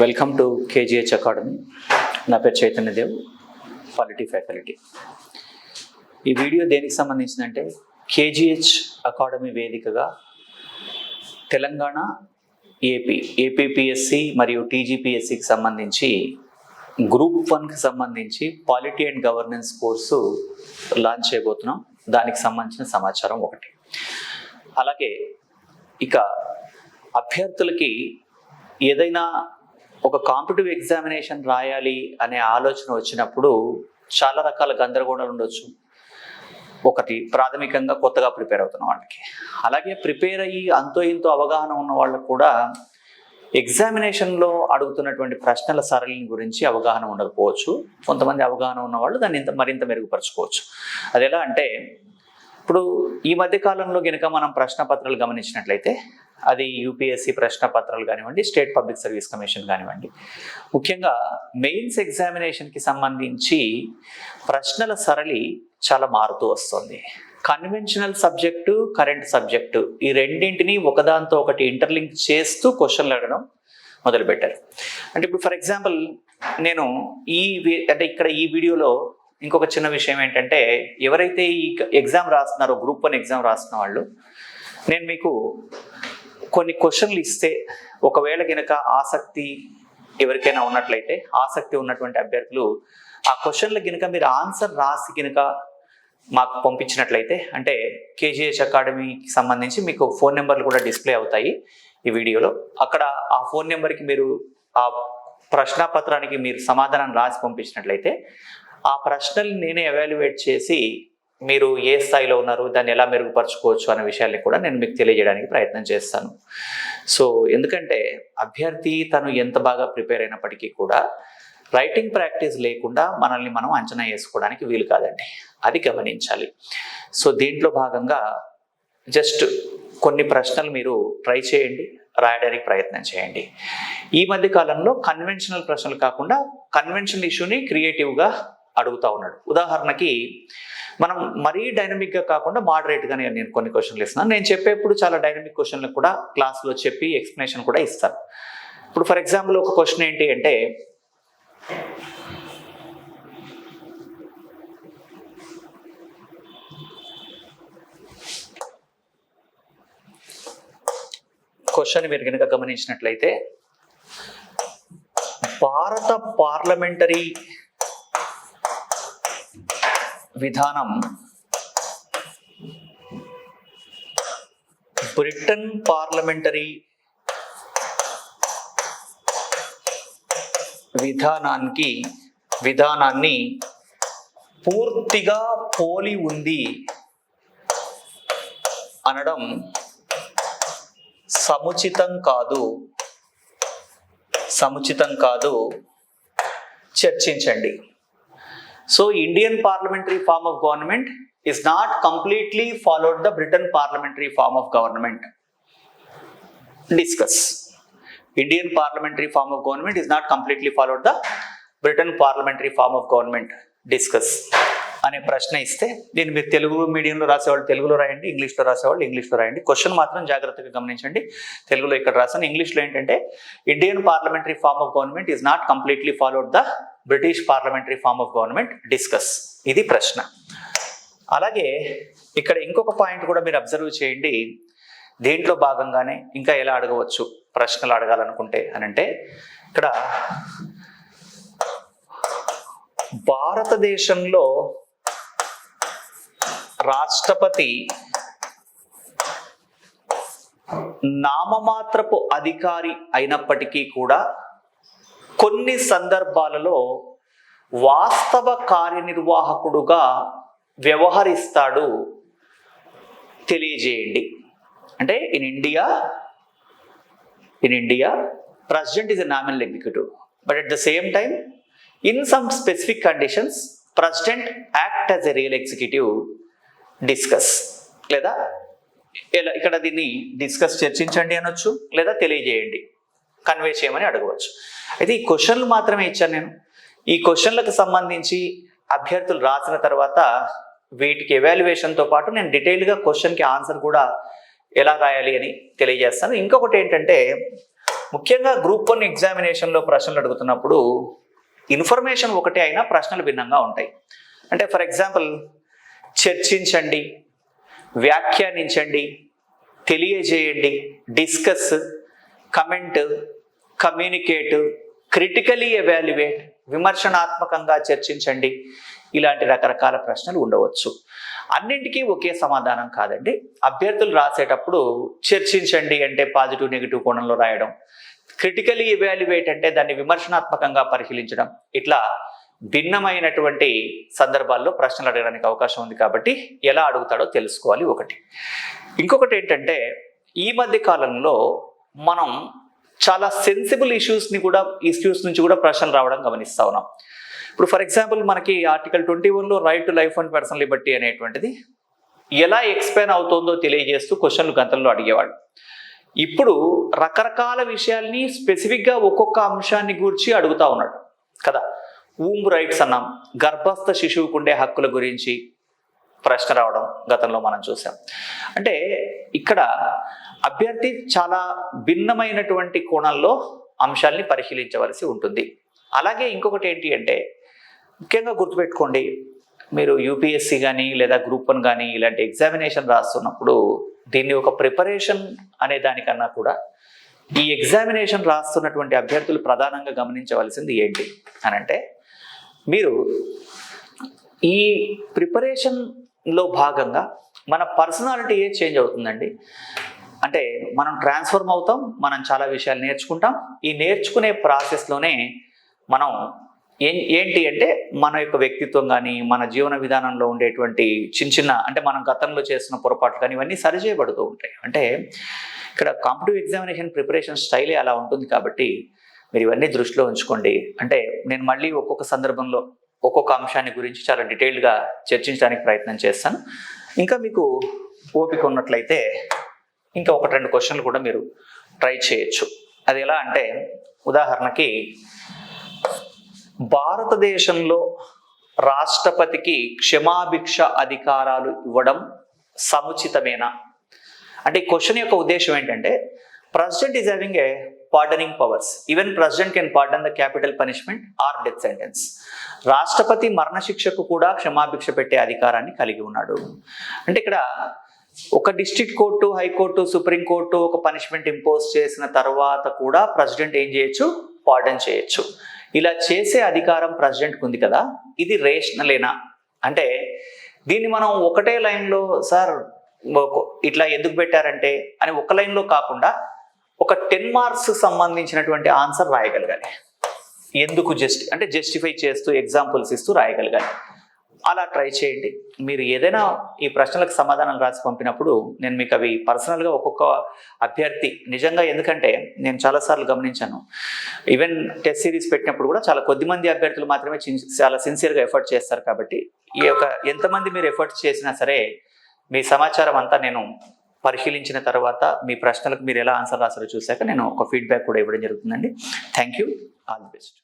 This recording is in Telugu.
వెల్కమ్ టు కేజీహెచ్ అకాడమీ నా పేరు చైతన్యదేవ్ పాలిటీ ఫ్యాకల్టీ ఈ వీడియో దేనికి సంబంధించిందంటే కేజీహెచ్ అకాడమీ వేదికగా తెలంగాణ ఏపీ ఏపీపీఎస్సి మరియు టీజీపీఎస్సికి సంబంధించి గ్రూప్ వన్కి సంబంధించి polity and governance course launch చేయబోతున్నాం. దానికి సంబంధించిన సమాచారం ఒకటి. అలాగే ఇక అభ్యర్థులకి ఏదైనా ఒక కాంపిటివ్ ఎగ్జామినేషన్ రాయాలి అనే ఆలోచన వచ్చినప్పుడు చాలా రకాల గందరగోళాలు ఉండొచ్చు. ఒకటి ప్రాథమికంగా కొత్తగా ప్రిపేర్ అవుతున్న వాళ్ళకి. అలాగే ప్రిపేర్ అయ్యి అంతో ఇంతో అవగాహన ఉన్న వాళ్ళకు కూడా ఎగ్జామినేషన్లో అడుగుతున్నటువంటి ప్రశ్నల సరళిని గురించి అవగాహన ఉండకపోవచ్చు. కొంతమంది అవగాహన ఉన్న వాళ్ళు దాన్ని ఇంత మరింత మెరుగుపరచుకోవచ్చు. అది ఎలా అంటే ఇప్పుడు ఈ మధ్య కాలంలో గనక మనం ప్రశ్న పత్రాలు గమనించినట్లయితే అది యూపీఎస్సీ ప్రశ్న పత్రాలు కానివ్వండి స్టేట్ పబ్లిక్ సర్వీస్ కమిషన్ కానివ్వండి. ముఖ్యంగా మెయిన్స్ ఎగ్జామినేషన్కి సంబంధించి ప్రశ్నల సరళి చాలా మారుతూ వస్తుంది. కన్వెన్షనల్ సబ్జెక్టు కరెంట్ సబ్జెక్టు ఈ రెండింటిని ఒకదాంతో ఒకటి ఇంటర్లింక్ చేస్తూ క్వశ్చన్లు అడగడం మొదలుపెట్టారు. అంటే ఇప్పుడు ఫర్ ఎగ్జాంపుల్ నేను ఈ అంటే ఇక్కడ ఈ వీడియోలో ఇంకొక చిన్న విషయం ఏంటంటే ఎవరైతే ఈ ఎగ్జామ్ రాస్తున్నారో గ్రూప్ వన్ ఎగ్జామ్ రాస్తున్న వాళ్ళు నేను మీకు కొన్ని క్వశ్చన్లు ఇస్తే ఒకవేళ కనుక ఆసక్తి ఎవరికైనా ఉన్నట్లయితే ఆసక్తి ఉన్నటువంటి అభ్యర్థులు ఆ క్వశ్చన్లు గినక మీరు ఆన్సర్ రాసి గినక మాకు పంపించినట్లయితే అంటే కేజీహెచ్ అకాడమీకి సంబంధించి మీకు ఫోన్ నెంబర్లు కూడా డిస్ప్లే అవుతాయి ఈ వీడియోలో. అక్కడ ఆ ఫోన్ నెంబర్కి మీరు ఆ ప్రశ్నపత్రానికి మీరు సమాధానం రాసి పంపించినట్లయితే ఆ ప్రశ్నల్ని నేనే ఎవాల్యుయేట్ చేసి మీరు ఏ స్థాయిలో ఉన్నారు దాన్ని ఎలా మెరుగుపరచుకోవచ్చు అనే విషయాల్ని కూడా నేను మీకు తెలియజేయడానికి ప్రయత్నం చేస్తాను. సో ఎందుకంటే అభ్యర్థి తను ఎంత బాగా ప్రిపేర్ అయినప్పటికీ కూడా రైటింగ్ ప్రాక్టీస్ లేకుండా మనల్ని మనం అంచనా వేసుకోవడానికి వీలు కాదండి. అది గమనించాలి. సో దీంట్లో భాగంగా జస్ట్ కొన్ని ప్రశ్నలు మీరు ట్రై చేయండి రాయడానికి ప్రయత్నం చేయండి. ఈ మధ్య కాలంలో కన్వెన్షనల్ ప్రశ్నలు కాకుండా కన్వెన్షనల్ ఇష్యూని క్రియేటివ్గా అడుగుతా ఉన్నాడు. ఉదాహరణకి మనం మరీ డైనమిక్గా కాకుండా మోడరేట్గానే నేను కొన్ని క్వశ్చన్లు ఇస్తున్నాను. నేను చెప్పేప్పుడు చాలా డైనమిక్ క్వశ్చన్లు కూడా క్లాస్లో చెప్పి ఎక్స్ప్లెనేషన్ కూడా ఇస్తాను ఇప్పుడు ఫర్ ఎగ్జాంపుల్ ఒక క్వశ్చన్ ఏంటి అంటే క్వశ్చన్ మీరు కనుక గమనించినట్లయితే భారత పార్లమెంటరీ విధానం. బ్రిటన్ పార్లమెంటరీ విధానానికి విధానాన్ని పూర్తిగా పోలి ఉంది అనడం సముచితం కాదు సముచితం కాదు. చర్చించండి. So Indian parliamentary form of government is not completely followed the Britain parliamentary form of government discuss Indian parliamentary form of government is not completely followed the Britain parliamentary form of government discuss అనే ప్రశ్న ఇస్తే దీన్ని మీరు తెలుగు మీడియంలో రాసేవాళ్ళు తెలుగులో రాయండి ఇంగ్లీష్లో రాసేవాళ్ళు ఇంగ్లీష్లో రాయండి. క్వశ్చన్ మాత్రం జాగ్రత్తగా గమనించండి. తెలుగులో ఇక్కడ రాసాను ఇంగ్లీష్లో ఏంటంటే Indian parliamentary form of government is not completely followed the British parliamentary form of government discuss. ఇది ప్రశ్న. అలాగే ఇక్కడ ఇంకొక పాయింట్ కూడా మీరు అబ్జర్వ్ చేయండి. దేంట్లో భాగంగానే ఇంకా ఎలా అడగవచ్చు? ప్రశ్నలు అడగాలనుకుంటే అని అంటే ఇక్కడ భారతదేశంలో రాష్ట్రపతి నామమాత్రపు అధికారి అయినప్పటికీ కూడా కొన్ని సందర్భాలలో వాస్తవ కార్యనిర్వాహకుడుగా వ్యవహరిస్తాడు. తెలియజేయండి. అంటే in India in India president is a nominal executive but at the same time in some specific conditions president act as a real executive discuss లేదా ఇక్కడ దీన్ని డిస్కస్ చర్చించండి అనొచ్చు లేదా తెలియజేయండి. కన్వే చేయమని అడగవచ్చు. అయితే ఈ క్వశ్చన్లు మాత్రమే ఇచ్చాను నేను. ఈ క్వశ్చన్లకు సంబంధించి అభ్యర్థులు రాసిన తర్వాత వీటికి ఎవాల్యుయేషన్తో పాటు నేను డీటెయిల్గా క్వశ్చన్కి ఆన్సర్ కూడా ఎలా రాయాలి అని తెలియజేస్తాను. ఇంకొకటి ఏంటంటే ముఖ్యంగా గ్రూప్ వన్ ఎగ్జామినేషన్లో ప్రశ్నలు అడుగుతున్నప్పుడు ఇన్ఫర్మేషన్ ఒకటే అయినా ప్రశ్నలు భిన్నంగా ఉంటాయి. అంటే ఫర్ ఎగ్జాంపుల్ చర్చించండి వ్యాఖ్యానించండి తెలియజేయండి discuss comment communicate critically evaluate విమర్శనాత్మకంగా చర్చించండి. ఇలాంటి రకరకాల ప్రశ్నలు ఉండవచ్చు. అన్నింటికీ ఒకే సమాధానం కాదండి. అభ్యర్థులు రాసేటప్పుడు చర్చించండి అంటే పాజిటివ్ నెగిటివ్ కోణంలో రాయడం. క్రిటికలీ ఎవాల్యుయేట్ అంటే దాన్ని విమర్శనాత్మకంగా పరిశీలించడం. ఇట్లా భిన్నమైనటువంటి సందర్భాల్లో ప్రశ్నలు అడగడానికి అవకాశం ఉంది కాబట్టి ఎలా అడుగుతాడో తెలుసుకోవాలి ఒకటి. ఇంకొకటి ఏంటంటే ఈ మధ్య కాలంలో మనం చాలా సెన్సిబుల్ ఇష్యూస్ని కూడా ఇష్యూస్ నుంచి కూడా ప్రశ్నలు రావడం గమనిస్తూ ఉన్నాం. ఇప్పుడు ఫర్ ఎగ్జాంపుల్ మనకి ఆర్టికల్ ట్వంటీ వన్లో right to life and personal liberty అనేటువంటిది ఎలా ఎక్స్ప్లెయిన్ అవుతుందో తెలియజేస్తూ క్వశ్చన్లు గంటల్లో అడిగేవాడు ఇప్పుడు రకరకాల విషయాల్ని స్పెసిఫిక్గా ఒక్కొక్క అంశాన్ని గురించి అడుగుతా ఉన్నాడు. కదా? ఊమ్ రైట్స్ అన్నాం. గర్భస్థ శిశువుకు ఉండే హక్కుల గురించి ప్రశ్న రావడం గతంలో మనం చూసాం. అంటే ఇక్కడ అభ్యర్థి చాలా భిన్నమైనటువంటి కోణంలో అంశాల్ని పరిశీలించవలసి ఉంటుంది. అలాగే ఇంకొకటి ఏంటి అంటే ముఖ్యంగా గుర్తుపెట్టుకోండి మీరు యూపీఎస్సి కానీ లేదా గ్రూప్ వన్ కానీ ఇలాంటి ఎగ్జామినేషన్ రాస్తున్నప్పుడు దీన్ని ఒక ప్రిపరేషన్ అనే దానికన్నా కూడా ఈ ఎగ్జామినేషన్ రాస్తున్నటువంటి అభ్యర్థులు ప్రధానంగా గమనించవలసింది ఏంటి? అని అంటే మీరు ఈ ప్రిపరేషన్ లో భాగంగా మన పర్సనాలిటీ ఏ చేంజ్ అవుతుందండి? అంటే మనం ట్రాన్స్ఫర్మ్ అవుతాం మనం చాలా విషయాలు నేర్చుకుంటాం. ఈ నేర్చుకునే ప్రాసెస్లోనే మనం ఏం ఏంటి అంటే మన యొక్క వ్యక్తిత్వం కానీ మన జీవన విధానంలో ఉండేటువంటి చిన్న చిన్న అంటే మనం గతంలో చేసిన పొరపాట్లు కానీ ఇవన్నీ సరిచేయబడుతూ ఉంటాయి. అంటే ఇక్కడ కాంపిటివ్ ఎగ్జామినేషన్ ప్రిపరేషన్ స్టైలే అలా ఉంటుంది కాబట్టి మీరు ఇవన్నీ దృష్టిలో ఉంచుకోండి. అంటే నేను మళ్ళీ ఒక్కొక్క సందర్భంలో ఒక్కొక్క అంశాన్ని గురించి చాలా డీటెయిల్డ్గా చర్చించడానికి ప్రయత్నం చేస్తాను. ఇంకా మీకు ఓపిక ఉన్నట్లయితే ఇంకా ఒకటి రెండు క్వశ్చన్లు కూడా మీరు ట్రై చేయొచ్చు. అది ఎలా అంటే ఉదాహరణకి భారతదేశంలో రాష్ట్రపతికి క్షమాభిక్ష అధికారాలు ఇవ్వడం సముచితమేనా? అంటే ఈ క్వశ్చన్ యొక్క ఉద్దేశం ఏంటంటే president is having a pardoning powers even president can pardon the capital punishment or death sentence రాష్ట్రపతి మరణశిక్షకు కూడా క్షమాభిక్ష పెట్టే అధికారాన్ని కలిగి ఉన్నాడు. అంటే ఇక్కడ ఒక district court high court supreme court ఒక పనిష్మెంట్ ఇంపోజ్ చేసిన తర్వాత కూడా ప్రెసిడెంట్ ఏం చేయొచ్చు? పార్డన్ చేయొచ్చు. ఇలా చేసే అధికారం ప్రెసిడెంట్కి ఉంది కదా? ఇది రేషనలేనా అంటే దీన్ని మనం ఒకటే లైన్లో సార్ ఇట్లా ఎందుకు పెట్టారంటే అని ఒక లైన్లో కాకుండా ఒక టెన్ మార్క్స్ సంబంధించినటువంటి ఆన్సర్ రాయగలగాలి. ఎందుకు జస్ట్ అంటే జస్టిఫై చేస్తూ ఎగ్జాంపుల్స్ ఇస్తూ రాయగలగాలి. అలా ట్రై చేయండి. మీరు ఏదైనా ఈ ప్రశ్నలకు సమాధానం రాసి పంపినప్పుడు నేను మీకు అవి పర్సనల్గా ఒక్కొక్క అభ్యర్థి నిజంగా ఎందుకంటే నేను చాలాసార్లు గమనించాను. ఈవెన్ టెస్ట్ సిరీస్ పెట్టినప్పుడు కూడా చాలా కొద్ది మంది అభ్యర్థులు మాత్రమే చాలా సిన్సియర్గా ఎఫర్ట్ చేస్తారు కాబట్టి ఈ యొక్క ఎంతమంది మీరు ఎఫర్ట్ చేసినా సరే మీ సమాచారం అంతా నేను పరిశీలించిన తర్వాత మీ ప్రశ్నలకు మీరు ఎలా ఆన్సర్ రాసారో చూశాక నేను ఒక ఫీడ్బ్యాక్ కూడా ఇవ్వడం జరుగుతుందండి. Thank you all the best